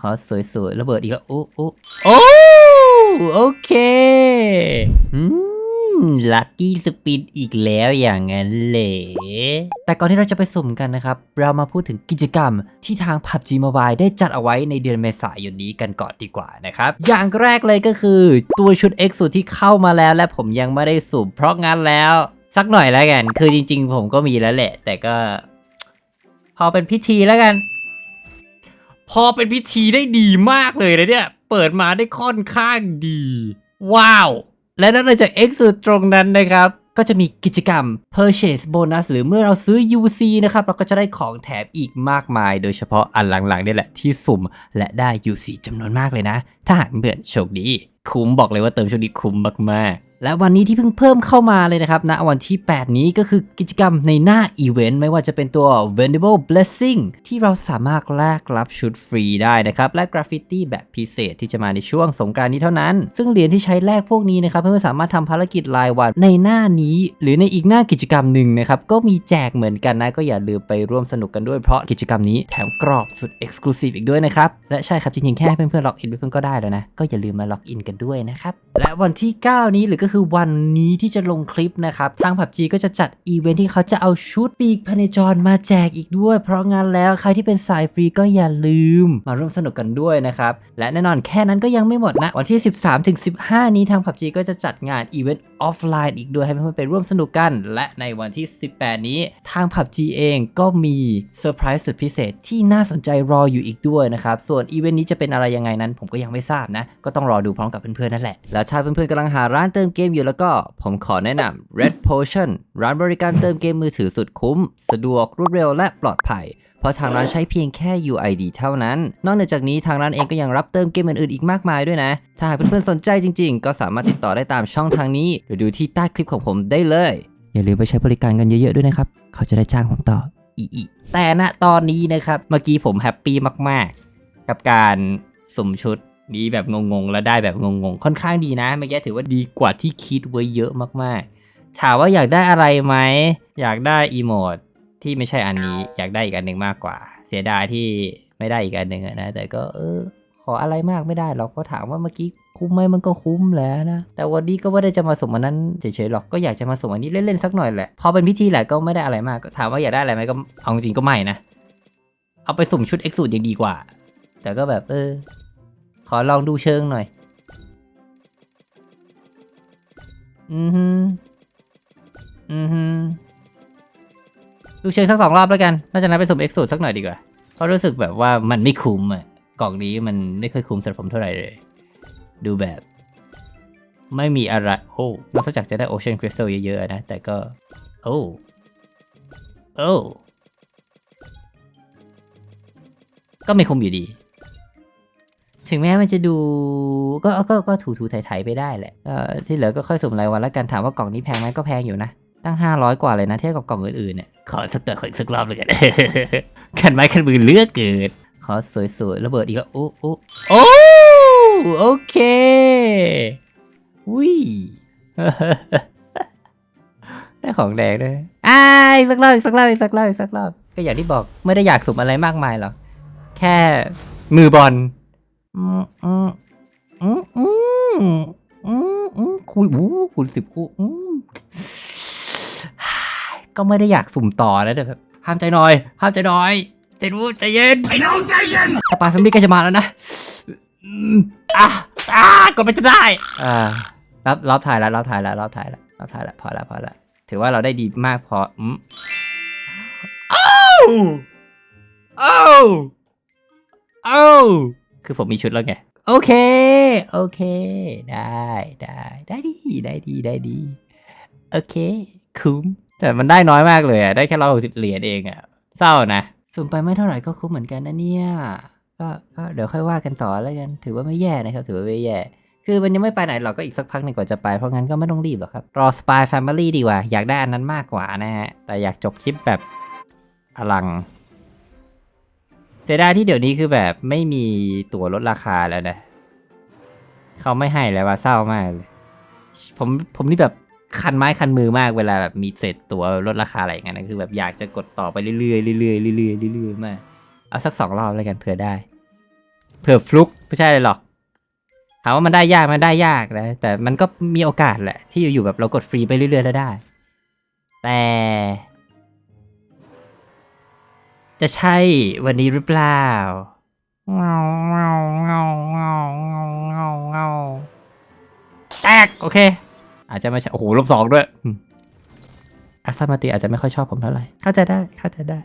ขอสวยๆระเบิดอีกแล้ว โอ้โอ้โอ้โอเคอืมลัคกี้สปินอีกแล้วอย่างนั้นเลยแต่ก่อนที่เราจะไปสุ่มกันนะครับ เรามาพูดถึงกิจกรรมที่ทาง PUBG Mobile ได้จัดเอาไว้ในเดือนเมษายนนี้กันก่อนดีกว่านะครับ อย่างแรกเลยก็คือตัวชุด X สูตรที่เข้ามาแล้วและผมยังไม่ได้สุ่มเพราะงั้นแล้ว สักหน่อยแล้วกัน คือจริงๆ ผมก็มีแล้วแหละ แต่ก็ พอเป็นพิธีแล้วกัน พอเป็นพิธีได้ดีมากเลยนะเนี่ย เปิดมาได้ค่อนข้างดี ว้าว และนอกจาก X สูตรตรงนั้นนะครับ ก็จะมีกิจกรรม Purchase Bonus หรือเมื่อเราซื้อ UC นะครับ เราก็จะได้ของแถมอีกมากมาย โดยเฉพาะอันหลังๆนี่แหละที่สุ่ม และได้ UC จำนวนมากเลยนะ ถ้าหากเพื่อนโชคดี คุ้มบอกเลยว่าเติมโชคดีคุ้มมากๆ และวันนี้ที่เพิ่งเพิ่มเข้ามาเลยนะครับณวันที่ 8 นี้ก็คือกิจกรรมในหน้าอีเวนต์ไม่ว่าจะเป็นตัว Venable Blessing ที่เราสามารถแลกรับชุดฟรีได้นะครับ และกราฟฟิตี้แบบพิเศษที่จะมาในช่วงสงกรานต์นี้เท่านั้น ซึ่งเหรียญที่ใช้แลกพวกนี้นะครับเพื่อนๆสามารถทำภารกิจรายวันในหน้านี้ หรือในอีกหน้ากิจกรรมหนึ่งนะครับก็มีแจกเหมือนกันนะก็อย่าลืมไปร่วมสนุกกันด้วยเพราะกิจกรรมนี้แถมกรอบสุด Exclusive อีกด้วยนะครับและใช่ครับจริงๆแค่เพื่อนๆล็อกอินเพื่อนก็ได้แล้วนะ ก็อย่าลืมมาล็อกอินกันด้วยนะครับ และวันที่ 9 นี้หรือก็คือวันนี้ที่จะลงคลิปนะครับ ทาง PUBG ก็จะจัดอีเวนท์ที่เขาจะเอาชุดปีกพเนจรมาแจกอีกด้วย เพราะงั้นแล้วใครที่เป็นสายฟรีก็อย่าลืมมาร่วมสนุกกันด้วยนะครับ และแน่นอนแค่นั้นก็ยังไม่หมดนะ วันที่ 13-15 นี้ทาง PUBG ก็จะจัดงานอีเวนต์ออฟไลน์อีกด้วยให้เพื่อนๆไปร่วมสนุกกัน และในวันที่ 18 นี้ทาง PUBG เองก็มีเซอร์ไพรส์สุดพิเศษที่น่าสนใจรออยู่อีกด้วยนะครับ ส่วนอีเวนต์นี้จะเป็นอะไรยังไงนั้นผมก็ยังไม่ทราบนะ ก็ต้องรอดูพร้อมกับเพื่อนๆนั่นแหละ แล้วถ้าเพื่อนๆกำลังหาร้านเติมเกมอยู่แล้วก็ผมขอแนะนำ Red Potion ร้านบริการเติมเกมมือถือสุดคุ้ม สะดวกรวดเร็วและปลอดภัยเพราะทางร้านใช้เพียงแค่ UID เท่านั้น นอกจากนี้ทางร้านเองก็ยังรับเติมเกมอื่นๆอีกมากมายด้วยนะ ถ้าหากเพื่อนๆสนใจจริงๆ ก็สามารถติดต่อได้ตามช่องทางนี้ หรือดูที่ใต้คลิปของผมได้เลย อย่าลืมไปใช้บริการกันเยอะๆด้วยนะครับ เขาจะได้จ้างผมต่ออีอีแต่ณตอนนี้นะครับ เมื่อกี้ผมแฮปปี้มากๆ กับการสุ่มชุด นี้แบบงงๆ แล้วได้แบบงงๆ ค่อนข้างดีนะเมื่อกี้ถือว่าดีกว่าที่คิดไว้เยอะมากๆ ถามว่าอยากได้อะไรไหม อยากได้อีโมดที่ไม่ใช่อันนี้อยากได้อีกอันหนึ่งมากกว่า เสียดายที่ไม่ได้อีกอันหนึ่งนะ แต่ก็เออ ขออะไรมากไม่ได้หรอกก็ถามว่าเมื่อกี้คุ้มไหมมันก็คุ้มแล้วนะ แต่วันนี้ก็ไม่ได้จะมาส่งอันนั้นเฉยๆหรอกก็อยากจะมาส่งอันนี้เล่นๆสักหน่อยแหละพอเป็นพิธีแหละก็ไม่ได้อะไรมากก็ถามว่าอยากได้อะไรไหมก็เอาจริงก็ไม่นะ เอาไปสุ่มชุดเอ็กซ์สูตรยังดีกว่า แต่ก็แบบเออ ขอลองดูเชิงหน่อย อือฮึอือฮึดูเชิงสักสองรอบแล้วกันน่าจะนัดไปสุ่มเอ็กซ์สูตรสักหน่อยดีกว่า เพราะรู้สึกแบบว่ามันไม่คุ้มอะกล่องนี้มันไม่เคยคุ้มสำหรับผมเท่าไหร่เลย ดูแบบ ไม่มีอะไร โอ้นอกจากจะได้โอเชียนคริสตัลเยอะๆนะ แต่ก็ โอ้ โอ้ ก็ไม่คุ้มอยู่ดี ถึงแม้มันจะดูก็ก็ก็ถูถูไถไปได้แหละที่เหลือก็ค่อยสุ่มรายวันแล้วกันถามว่ากล่องนี้แพงไหมก็แพงอยู่นะตั้ง 500 กว่าเลยนะเทียบกับกล่องอื่นๆเนี่ยขอสักตัวขออีกสักรอบเลยกันขันไม้ขันมือเลือกเกิด ขอสวยๆระเบิดอีกแล้วโอ้โอ้โอ้โอเคอุ้ยได้ของแดงด้วยอ่าอีกสักรอบอีกสักรอบอีกสักรอบอีกสักรอบก็อย่างที่บอกไม่ได้อยากสุ่มอะไรมากมายหรอกแค่มือบอล อืมอืมอืมอืมอืมอืมคูณอู้คูณสิบคู่อืมก็ไม่ได้อยากสุ่มต่อนะแต่แบบห้ามใจหน่อย ห้ามใจหน่อยใจรู้ใจเย็นไอ้น้องใจเย็นสปาแฟมิลี่ใกล้จะมาแล้วนะอืมอะอะกดไปจะได้ อ่ารับรับถ่ายแล้วรับถ่ายแล้วรับถ่ายแล้วรับถ่ายแล้วพอแล้วพอแล้วถือว่าเราได้ดีมากพออืมอ้าวอ้าวอ้าว คือผมมีชุดแล้วไง โอเค โอเค ได้ได้ได้ดีได้ดีได้ดี โอเค คุ้ม แต่มันได้น้อยมากเลยอะได้แค่ร้อยหกสิบเหรียญเองอะเศร้านะสุ่มไปไม่เท่าไหร่ก็คุ้มเหมือนกันนะเนี่ยก็ก็เดี๋ยวค่อยว่ากันต่อแล้วกัน ถือว่าไม่แย่นะครับ ถือว่าไม่แย่ คือมันยังไม่ไปไหนหรอกก็อีกสักพักหนึ่งกว่าจะไป เพราะงั้นก็ไม่ต้องรีบหรอกครับ รอ Spy Family ดีกว่า อยากได้อันนั้นมากกว่านะฮะ แต่อยากจบคลิปแบบอลัง เสียดายที่เดี๋ยวนี้คือแบบไม่มีตั๋วลดราคาแล้วนะ เขาไม่ให้แล้วว่าเศร้ามากเลยผมผมนี่แบบคันไม้คันมือมากเวลาแบบมีเศษตั๋วลดราคาอะไรอย่างเงี้ยนะคือแบบอยากจะกดต่อไปเรื่อยๆเรื่อยๆเรื่อยๆเรื่อยๆมากเอาสักสองรอบแล้วกันเผื่อได้ เผื่อฟลุกไม่ใช่เลยหรอกถามว่ามันได้ยากมันได้ยากนะแต่มันก็มีโอกาสแหละ ที่อยู่ๆแบบเรากดฟรีไปเรื่อยๆแล้วได้ แต่ จะใช่วันนี้หรือเปล่าเงาเงาเงาเงาเงาเงาเงาแตก โอเค อาจจะไม่ใช่ โอ้โหลบสองด้วยอืมอัสซามาติอาจจะไม่ค่อยชอบผมเท่าไหร่ เข้าใจได้ เข้าใจได้